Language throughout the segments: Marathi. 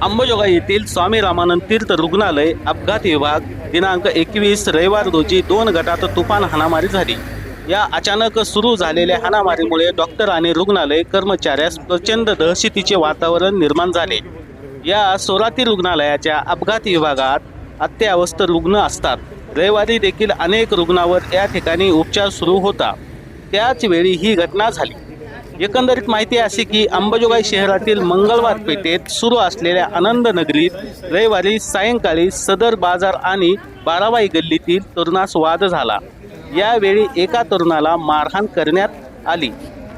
अंबाजोगाई येथील स्वामी रामानंद तीर्थ रुग्णालय अपघात विभाग दिनांक एकवीस रविवार रोजी दोन गटात तुफान हाणामारी झाली. या अचानक सुरू झालेल्या हाणामारीमुळे डॉक्टर आणि रुग्णालय कर्मचाऱ्यास प्रचंड दहशतीचे वातावरण निर्माण झाले. या सोराती रुग्णालयाच्या अपघात विभागात अत्यावस्थ रुग्ण असतात. रविवारी देखील अनेक रुग्णावर या ठिकाणी उपचार सुरू होता. त्याच वेळी ही घटना झाली. एकंदरीत माहिती अशी की अंबाजोगाई शहरातील मंगळवार पेठेत सुरू असलेल्या आनंद नगरीत रविवारी सायंकाळी सदर बाजार आणि बाराबाई गल्लीतील तरुणास वाद झाला. यावेळी एका तरुणाला मारहाण करण्यात आली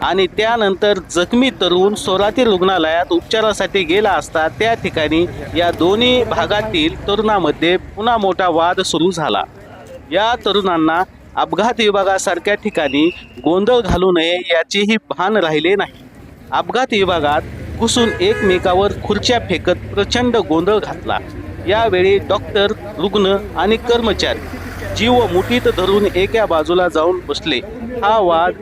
आणि त्यानंतर जखमी तरुण सोराती रुग्णालयात उपचारासाठी गेला असता त्या ठिकाणी या दोन्ही भागातील तरुणामध्ये पुन्हा मोठा वाद सुरू झाला. या तरुणांना अपघात विभागासारख्या ठिकाणी गोंधळ घालू नये याचेही भान राहिले नाही. अपघात विभागात घुसून एकमेकावर खुर्च्या फेकत प्रचंड गोंधळ घातला. यावेळी डॉक्टर रुग्ण आणि कर्मचारी जीव मुठीत धरून एका बाजूला जाऊन बसले. हा वाद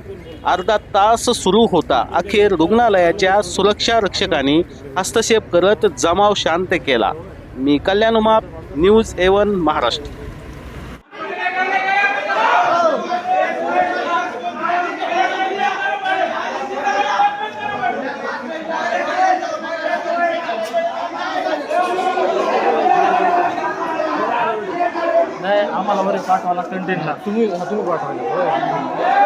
अर्धा तास सुरू होता. अखेर रुग्णालयाच्या सुरक्षा रक्षकांनी हस्तक्षेप करत जमाव शांत केला. मी कल्याण उमाप न्यूज एवन महाराष्ट्र. आम्हाला बरे पाठवा लागतं ट्रेनला तुम्ही तुम्ही पाठवायला